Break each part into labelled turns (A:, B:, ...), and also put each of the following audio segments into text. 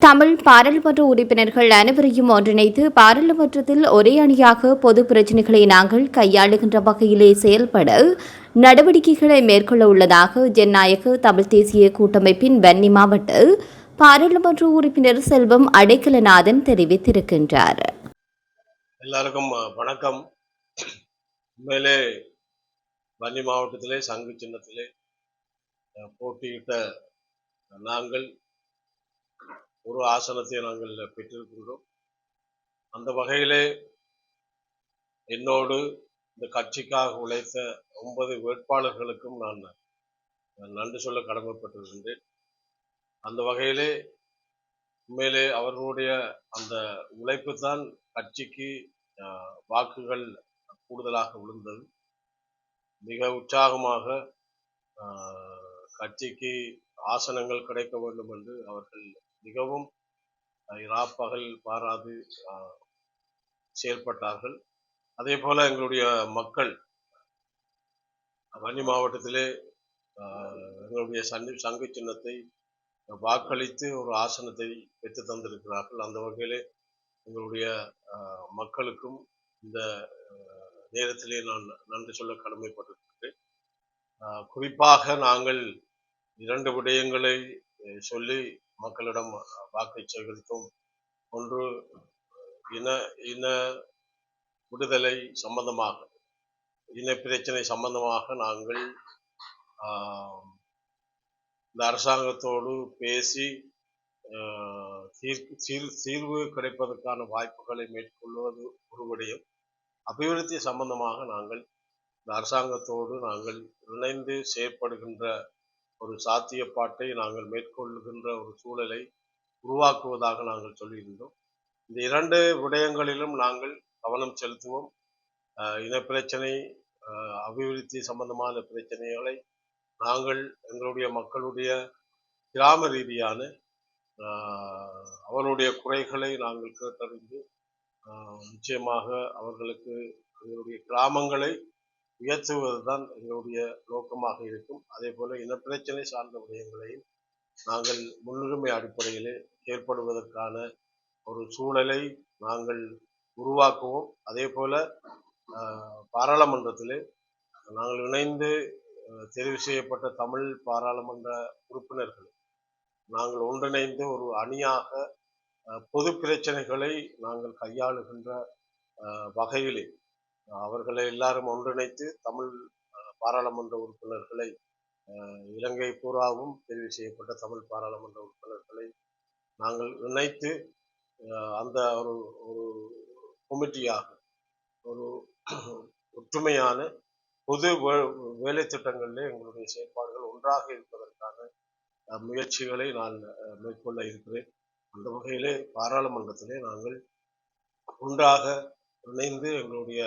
A: தமிழ் பாராளுமன்ற உறுப்பினர்கள் அனைவரையும் ஒன்றிணைத்து பாராளுமன்றத்தில் ஒரே அணியாக பொது பிரச்சினைகளை நாங்கள் கையாளுகின்ற வகையிலே செயல்பட நடவடிக்கைகளை மேற்கொள்ள உள்ளதாக ஜனநாயக தமிழ் தேசிய கூட்டமைப்பின் வன்னி மாவட்ட பாராளுமன்ற உறுப்பினர் செல்வம் அடைக்கலநாதன் தெரிவித்திருக்கின்றார்.
B: எல்லாருக்கும் வணக்கம். உண்மையிலே வன்னி மாவட்டத்திலே சங்கு சின்னத்திலே போட்டியிட்ட நாங்கள் ஒரு ஆசனத்தை நாங்கள் பெற்றிருக்கின்றோம். அந்த வகையிலே என்னோடு இந்த கட்சிக்காக உழைத்த ஒன்பது வேட்பாளர்களுக்கும் நான் நன்றி சொல்ல கடமைப்பட்டிருக்கின்றேன். அந்த வகையிலே உண்மையிலே அவர்களுடைய அந்த உழைப்பு தான் கட்சிக்கு வாக்குகள் கூடுதலாக விழுந்தது. மிக உற்சாகமாக ஆஹ், கட்சிக்கு ஆசனங்கள் கிடைக்க வேண்டும் என்று அவர்கள் மிகவும் இராப்பகல் பாராது செயல்பட்டார்கள். அதே போல எங்களுடைய மக்கள் வன்னி மாவட்டத்திலே எங்களுடைய சங்க சங்கு சின்னத்தை வாக்களித்து ஒரு ஆசனத்தை பெற்று தந்திருக்கிறார்கள். அந்த வகையிலே எங்களுடைய மக்களுக்கும் இந்த நேரத்திலே நான் நன்றி சொல்ல கடமைப்பட்டிருக்கிறேன். குறிப்பாக நாங்கள் இரண்டு விடயங்களை சொல்லி மக்களிடம் வாக்கை சேகரித்தோம். ஒன்று இன இன விடுதலை சம்பந்தமாக இன பிரச்சனை சம்பந்தமாக நாங்கள் இந்த அரசாங்கத்தோடு பேசி ஆஹ், தீர் தீர்வு கிடைப்பதற்கான வாய்ப்புகளை மேற்கொள்வது ஒரு விடயம். அபிவிருத்தி சம்பந்தமாக நாங்கள் இந்த அரசாங்கத்தோடு நாங்கள் இணைந்து செயற்படுகின்ற ஒரு சாத்தியப்பாட்டை நாங்கள் மேற்கொள்ளுகின்ற ஒரு சூழலை உருவாக்குவதாக நாங்கள் சொல்லியிருந்தோம். இந்த இரண்டு விடயங்களிலும் நாங்கள் கவனம் செலுத்துவோம். இனப்பிரச்சனை அபிவிருத்தி சம்பந்தமான பிரச்சனைகளை நாங்கள் எங்களுடைய மக்களுடைய கிராம ரீதியான அவருடைய அவர்களுடைய குறைகளை நாங்கள் கேட்டறிந்து நிச்சயமாக அவர்களுக்கு எங்களுடைய கிராமங்களை உயர்த்துவதுதான் எங்களுடைய நோக்கமாக இருக்கும். அதே போல இனப்பிரச்சனை சார்ந்த விடயங்களையும் நாங்கள் முன்னுரிமை அடிப்படையிலே ஏற்படுவதற்கான ஒரு சூழலை நாங்கள் உருவாக்குவோம். அதே போல பாராளுமன்றத்தில் பாராளுமன்றத்திலே நாங்கள் இணைந்து தெரிவு செய்யப்பட்ட தமிழ் பாராளுமன்ற உறுப்பினர்கள் நாங்கள் ஒன்றிணைந்து ஒரு அணியாக பொது பிரச்சனைகளை நாங்கள் கையாளுகின்ற வகையிலே அவர்களை எல்லாரும் ஒன்றிணைத்து தமிழ் பாராளுமன்ற உறுப்பினர்களை இலங்கை பூராவும் தெரிவு செய்யப்பட்ட தமிழ் பாராளுமன்ற உறுப்பினர்களை நாங்கள் இணைத்து அந்த ஒரு ஒரு கமிட்டியாக ஒரு ஒற்றுமையான பொது வே- வேலை திட்டங்களிலே எங்களுடைய செயற்பாடுகள் ஒன்றாக இருப்பதற்கான முயற்சிகளை நான் மேற்கொள்ள இருக்கிறேன். அந்த வகையிலே பாராளுமன்றத்திலே நாங்கள் ஒன்றாக இணைந்து எங்களுடைய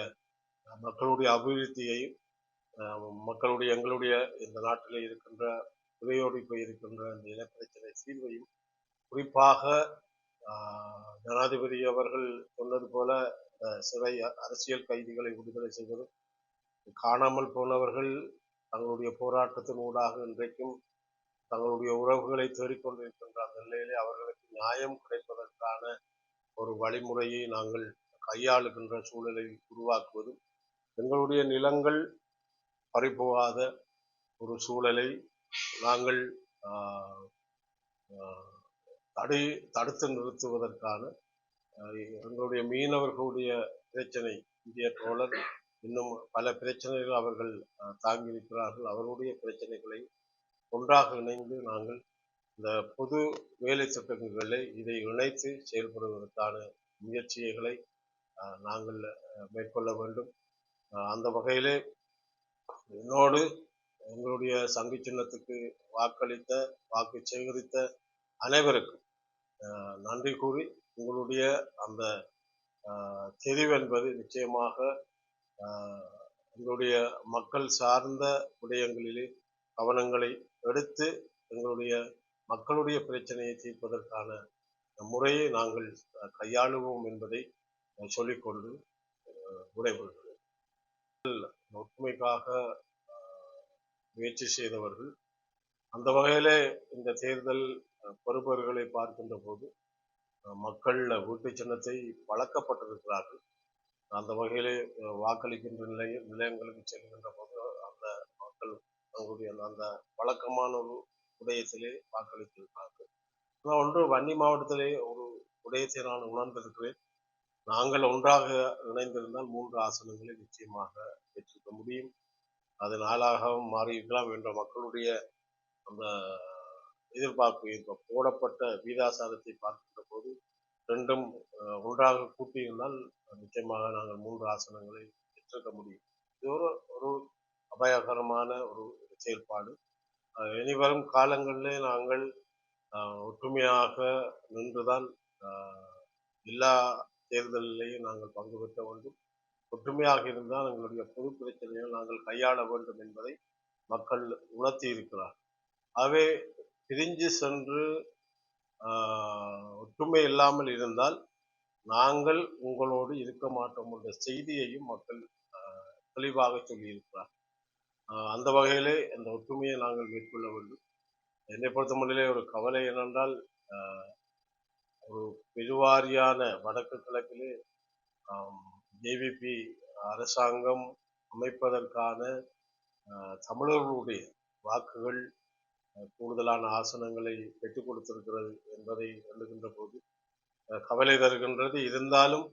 B: மக்களுடைய அபிவிருத்தியையும் மக்களுடைய எங்களுடைய இந்த நாட்டில் இருக்கின்ற இவையோடு போய் இருக்கின்ற இந்த இனப்பிரச்சனை தீர்வையும் குறிப்பாக ஜனாதிபதி அவர்கள் சொன்னது போல சிறை அரசியல் கைதிகளை விடுதலை செய்வதும் காணாமல் போனவர்கள் தங்களுடைய போராட்டத்தின் ஊடாக இன்றைக்கும் தங்களுடைய உறவுகளை தேடிக்கொண்டிருக்கின்ற அந்த நிலையிலே அவர்களுக்கு நியாயம் கிடைப்பதற்கான ஒரு வழிமுறையை நாங்கள் கையாளுகின்ற சூழலை உருவாக்குவதும் எங்களுடைய நிலங்கள் பறிபோகாத ஒரு சூழலை நாங்கள் தடை தடுத்து நிறுத்துவதற்கான எங்களுடைய மீனவர்களுடைய பிரச்சனை இந்திய தோழர் இன்னும் பல பிரச்சனைகள் அவர்கள் தாங்கியிருக்கிறார்கள். அவர்களுடைய பிரச்சனைகளை ஒன்றாக இணைந்து நாங்கள் இந்த பொது வேலை திட்டங்களை இதை இணைத்து செயல்படுவதற்கான முயற்சிகளை நாங்கள் மேற்கொள்ள வேண்டும். அந்த வகையிலே என்னோடு எங்களுடைய சங்கு சின்னத்துக்கு வாக்களித்த வாக்கு சேகரித்த அனைவருக்கும் நன்றி கூறி உங்களுடைய அந்த ஆஹ், தெரிவு என்பது நிச்சயமாக ஆஹ், எங்களுடைய மக்கள் சார்ந்த விடயங்களிலே கவனங்களை எடுத்து எங்களுடைய மக்களுடைய பிரச்சனையை தீர்ப்பதற்கான முறையை நாங்கள் கையாளுவோம் என்பதை சொல்லிக்கொண்டு விடைபெறுகிறோம். ஒற்றுமைக்காக முயற்சி செய்தவர்கள். அந்த வகையில் இந்த தேர்தல் பொறுப்பவர்களை பார்க்கின்ற போது மக்கள் வீட்டு சின்னத்தை வழக்கப்பட்டிருக்கிறார்கள் அந்த வகையிலே வாக்களிக்கின்ற நிலைய நிலையங்களுக்கு செல்கின்ற போது அந்த மக்கள் தங்களுடைய அந்த- வழக்கமான ஒரு உடையத்திலே வாக்களித்திருக்கிறார்கள். நான் ஒன்று வன்னி மாவட்டத்திலே ஒரு உடையத்தை நான் உணர்ந்திருக்கிறேன். நாங்கள் ஒன்றாக இணைந்திருந்தால் மூன்று ஆசனங்களை நிச்சயமாக பெற்றிருக்க முடியும். அது நாளாகவும் மாறியிருக்கலாம் என்ற மக்களுடைய அந்த எதிர்பார்ப்பு. இப்போ போடப்பட்ட வீதாசாரத்தை பார்க்கின்ற போது ரெண்டும் அஹ், ஒன்றாக கூட்டியிருந்தால் நிச்சயமாக நாங்கள் மூன்று ஆசனங்களை பெற்றிருக்க முடியும். இது ஒரு ஒரு அபாயகரமான ஒரு செயல்பாடு. இனிவரும் காலங்களிலே நாங்கள் அஹ், ஒற்றுமையாக நின்றுதான் எல்லா தேர்தலிலேயும் நாங்கள் பங்கு பெற்ற வேண்டும் ஒற்றுமையாக இருந்தால் எங்களுடைய பொது பிரச்சனைகள் நாங்கள் கையாள வேண்டும் என்பதை மக்கள் உணர்த்தி இருக்கிறார் ஆகவே பிரிஞ்சு சென்று ஒற்றுமை இல்லாமல் இருந்தால் நாங்கள் உங்களோடு இருக்க மாட்டோம் என்ற செய்தியையும் மக்கள் தெளிவாக சொல்லியிருக்கிறார். அந்த வகையிலே அந்த ஒற்றுமையை நாங்கள் மேற்கொள்ள வேண்டும். என்னை பொறுத்தமட்டிலே ஒரு கவலை என்னென்றால் ஒரு பெருவாரியான வடக்கு கிழக்கிலே ஜேவிபி அரசாங்கம் அமைப்பதற்கான தமிழர்களுடைய வாக்குகள் கூடுதலான ஆசனங்களை பெற்றுக் கொடுத்திருக்கிறது என்பதை எழுகின்ற போது கவலை தருகின்றது. இருந்தாலும்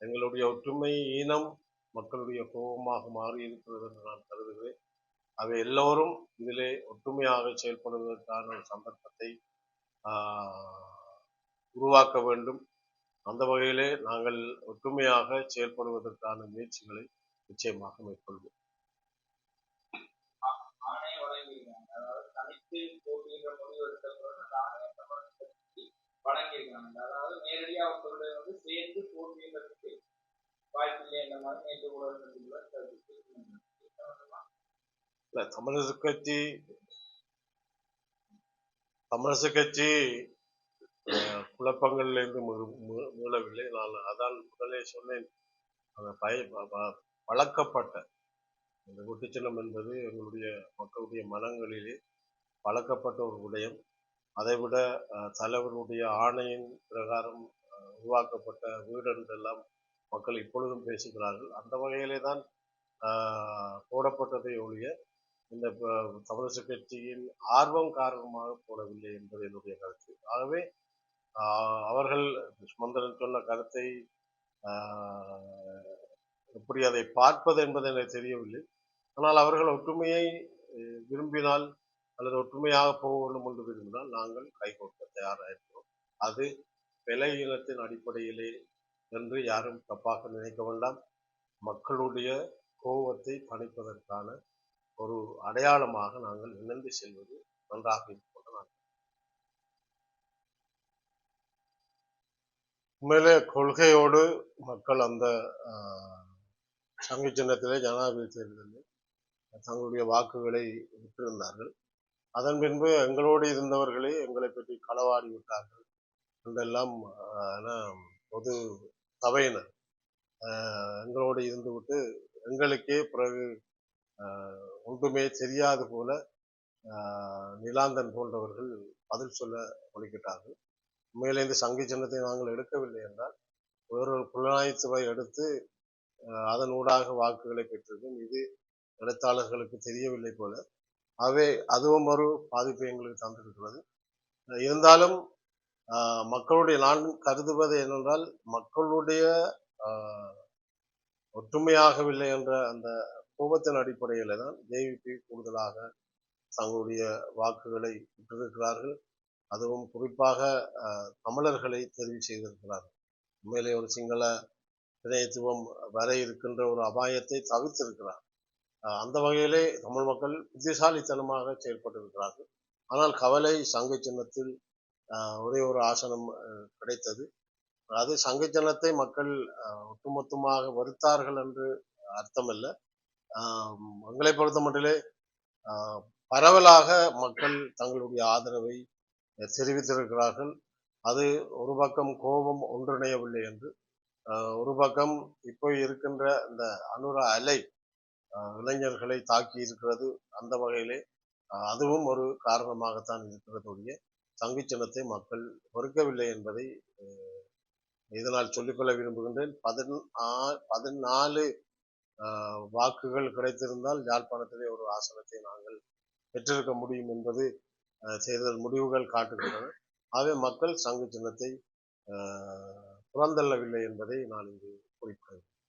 B: எங்களுடைய ஒற்றுமை ஈனம் மக்களுடைய கோபமாக மாறி இருக்கிறது என்று நான் கருதுகிறேன். அவை எல்லோரும் இதிலே ஒற்றுமையாக செயல்படுவதற்கான ஒரு சந்தர்ப்பத்தை ஆஹ், உருவாக்க வேண்டும். அந்த வகையிலே நாங்கள் ஒற்றுமையாக செயல்படுவதற்கான முயற்சிகளை நிச்சயமாக மேற்கொள்வோம். தமிழரசு கட்சி தமிழரசு கட்சி குழப்பங்களிலிருந்து மீ- மீளவில்லை. நான் அதான் முதலே சொன்னேன். அந்த பய ப- பழக்கப்பட்ட இந்த குட்டிச்சின்னம் என்பது எங்களுடைய மக்களுடைய மனங்களிலே பழக்கப்பட்ட ஒரு விடயம் அதைவிட தலைவருடைய ஆணையின் பிரகாரம் உருவாக்கப்பட்ட வீடு என்றெல்லாம் மக்கள் இப்பொழுதும் பேசுகிறார்கள். அந்த வகையிலே தான் ஆஹ், போடப்பட்டதை ஒழிய இந்த ப- கட்சியின் ஆர்வம் காரணமாக போடவில்லை என்பது என்னுடைய கருத்து. ஆகவே அவர்கள் சுமந்திரன் சொன்ன கருத்தை ஆஹ், எப்படி அதை பார்ப்பது என்பது எனக்கு தெரியவில்லை. ஆனால் அவர்கள் ஒற்றுமையை விரும்பினால் அல்லது ஒற்றுமையாக போக வேண்டும் என்று விரும்பினால் நாங்கள் கைகொடுக்க தயாராக இருக்கிறோம் அது விலை இனத்தின் அடிப்படையிலே என்று யாரும் தப்பாக நினைக்க வேண்டாம். மக்களுடைய கோபத்தை தணிப்பதற்கான ஒரு அடையாளமாக நாங்கள் இணைந்து செல்வது நன்றாக இருக்கும் என்று நான் உண்மையிலே கொள்கையோடு மக்கள் அந்த ஆஹ், சங்கு சின்னத்திலே ஜனாதிபதி தேர்தலில் தங்களுடைய வாக்குகளை விட்டிருந்தார்கள். அதன் பின்பு எங்களோடு இருந்தவர்களே எங்களை பற்றி களவாடி விட்டார்கள். என்றெல்லாம் பொது சபையினர். எங்களோடு எங்களோடு இருந்துவிட்டு எங்களுக்கே பிறகு ஒன்றுமே தெரியாது போல நிலாந்தன் போன்றவர்கள் பதில் சொல்ல ஒழிக்கிட்டார்கள் உண்மையிலே இந்த சங்கி சின்னத்தை நாங்கள் எடுக்கவில்லை என்றால் ஒரு புலனாய்வுத்துறை எடுத்து அதன் ஊடாக வாக்குகளை பெற்றிருக்கும் இது எழுத்தாளர்களுக்கு தெரியவில்லை போல. ஆகவே அதுவும் ஒரு பாதிப்பை எங்களுக்கு தந்திருக்கிறது. இருந்தாலும் ஆஹ், மக்களுடைய நான் கருதுவது என்னென்றால் மக்களுடைய ஆஹ், ஒற்றுமையாகவில்லை என்ற அந்த கோபத்தின் அடிப்படையில் தான் ஜேவிபி கூடுதலாக தங்களுடைய வாக்குகளை பெற்றிருக்கிறார்கள். அதுவும் குறிப்பாக தமிழர்களை தெரிவு செய்திருக்கிறார்கள் உண்மையிலே ஒரு சிங்கள இணையத்துவம் வர இருக்கின்ற ஒரு அபாயத்தை தவிர்த்திருக்கிறார். அந்த வகையிலே தமிழ் மக்கள் புத்திசாலித்தனமாக செயல்பட்டிருக்கிறார்கள். ஆனால் கவலை சங்க சின்னத்தில் ஒரே ஒரு ஆசனம் கிடைத்தது. அது சங்க சின்னத்தை மக்கள் ஒட்டுமொத்தமாக வருத்தார்கள் என்று அர்த்தமல்ல. ஆஹ், எங்களை பொறுத்த மட்டிலே ஆஹ், பரவலாக மக்கள் தங்களுடைய ஆதரவை தெரிவித்திருக்கிறார்கள். அது ஒரு பக்கம் கோபம் ஒன்றிணையவில்லை என்று ஒரு பக்கம் இப்போ இருக்கின்ற இந்த அனுர அலை இளைஞர்களை தாக்கி இருக்கிறது அந்த வகையிலே அதுவும் ஒரு காரணமாகத்தான் இருக்கிறதுடைய ஒழிய மக்கள் பொறுக்கவில்லை என்பதை இதனால் சொல்லிக்கொள்ள விரும்புகின்றேன். பதின் பதினாலு ஆஹ், வாக்குகள் கிடைத்திருந்தால் யாழ்ப்பாணத்திலே ஒரு ஆசனத்தை நாங்கள் பெற்றிருக்க முடியும் என்பது தேர்தல் முடிவுகள் காட்டுகின்றன. ஆகவே மக்கள் சங்கு சின்னத்தை புறந்தள்ளவில்லை என்பதை நான் இங்கு குறிப்பிடுகிறேன்.